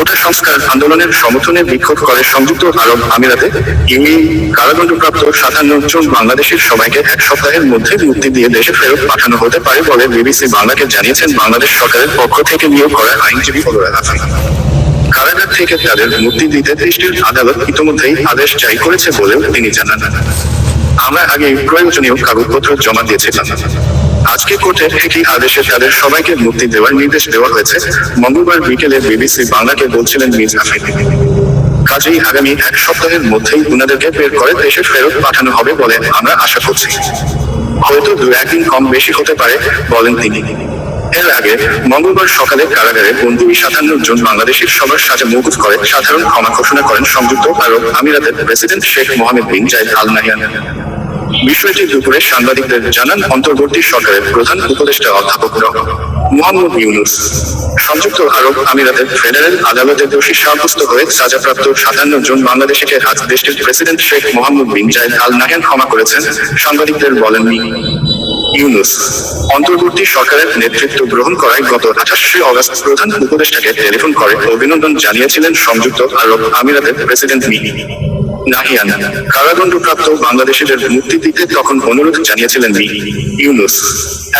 কোটা সংস্কার আন্দোলনের সমর্থনে বিক্ষোভ করে সংযুক্ত আরব আমিরাতে। ইউএই কারাদণ্ডপ্রাপ্ত সাতান্ন জন বাংলাদেশের সবাইকে এক সপ্তাহের মধ্যে মুক্তি দিয়ে দেশে ফেরত পাঠানো হতে পারে বলে বিবিসি বাংলাকে জানিয়েছেন বাংলাদেশ সরকারের পক্ষ থেকে নিয়োগ করা আইনজীবী কারাগার থেকে তাদের মুক্তি দিতে দেশটির আদালত ইতোমধ্যেই আদেশ জারি করেছে বলেও তিনি জানান। আমরা আগে প্রয়োজনীয় কাগজপত্র জমা দিয়েছিলাম। আজকে কোর্টের একটি আদেশে তাদের সবাইকে মুক্তি দেওয়ার নির্দেশ দেওয়া হয়েছে। মঙ্গলবার বিকেলে বিবিসি বাংলাকে বলছিলেন মিজ আফিদ কাজেই আগামী এক সপ্তাহের মধ্যেই উনাদেরকে বের করে দেশে ফেরত পাঠানো হবে বলে আমরা আশা করছি। হয়তো দু একদিন কম বেশি হতে পারে, বলেন তিনি। এর আগে মঙ্গলবার সকালে কারাগারে বন্দী সাতান্ন জন বাংলাদেশের সবার সাথে মৌকুফ করে সাধারণ ক্ষমা ঘোষণা করেন সংযুক্ত আরব আমিরাতের president Sheikh Mohammed bin Zayed Al Nahyan বিষয়টি দুপুরে সাংবাদিকদের জানান অন্তর্বর্তী সরকারের প্রধান উপদেষ্টা অধ্যাপক ড. মোহাম্মদ ইউনুস। সংযুক্ত আরব আমিরাতের ফেডারেল আদালতে দোষী সাব্যস্ত হয়ে সাজাপ্রাপ্ত সাতান্ন জন বাংলাদেশিকে আজ দেশটির president Sheikh Mohammed bin Zayed Al Nahyan ক্ষমা করেছেন, সাংবাদিকদের বলেননি। ইউনুস। অন্তর্বর্তী সরকারের নেতৃত্ব গ্রহণ করায় গত আঠাশে অগস্ট প্রধান উপদেষ্টাকে টেলিফোন করে অভিনন্দন জানিয়েছিলেন সংযুক্ত আরব আমিরাতের প্রেসিডেন্ট মি। নাহিয়ান কারাদণ্ডপ্রাপ্ত বাংলাদেশিদের দিতে তখন অনুরোধ জানিয়েছিলেন মি ইউনুস।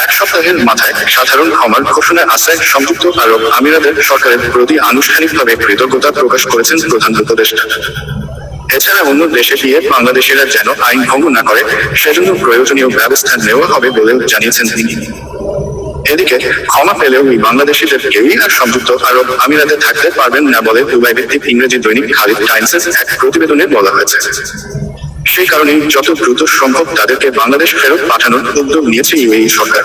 এক সপ্তাহের মাথায় সাধারণ ক্ষমার ঘোষণা আসায় সংযুক্ত আরব আমিরাতের সরকারের প্রতি আনুষ্ঠানিকভাবে কৃতজ্ঞতা প্রকাশ করেছেন প্রধান উপদেষ্টা। এছাড়া অন্য দেশে গিয়ে বাংলাদেশিরা যেন আইন ভঙ্গ না করে, সেজন্য প্রয়োজনীয় ব্যবস্থা নেওয়া হবে বলেও জানিয়েছেন তিনি। এদিকে ক্ষমা পেলেও ওই বাংলাদেশিদের কেউই আর সংযুক্ত আরব আমিরাতে থাকতে পারবেন না বলে দুবাই ভিত্তিক ইংরেজি দৈনিক খালিদ টাইমসের এক প্রতিবেদনে বলা হয়েছে। সেই কারণেই যত দ্রুত সম্ভব তাদেরকে বাংলাদেশ ফেরত পাঠানোর উদ্যোগ নিয়েছে ইউএই সরকার।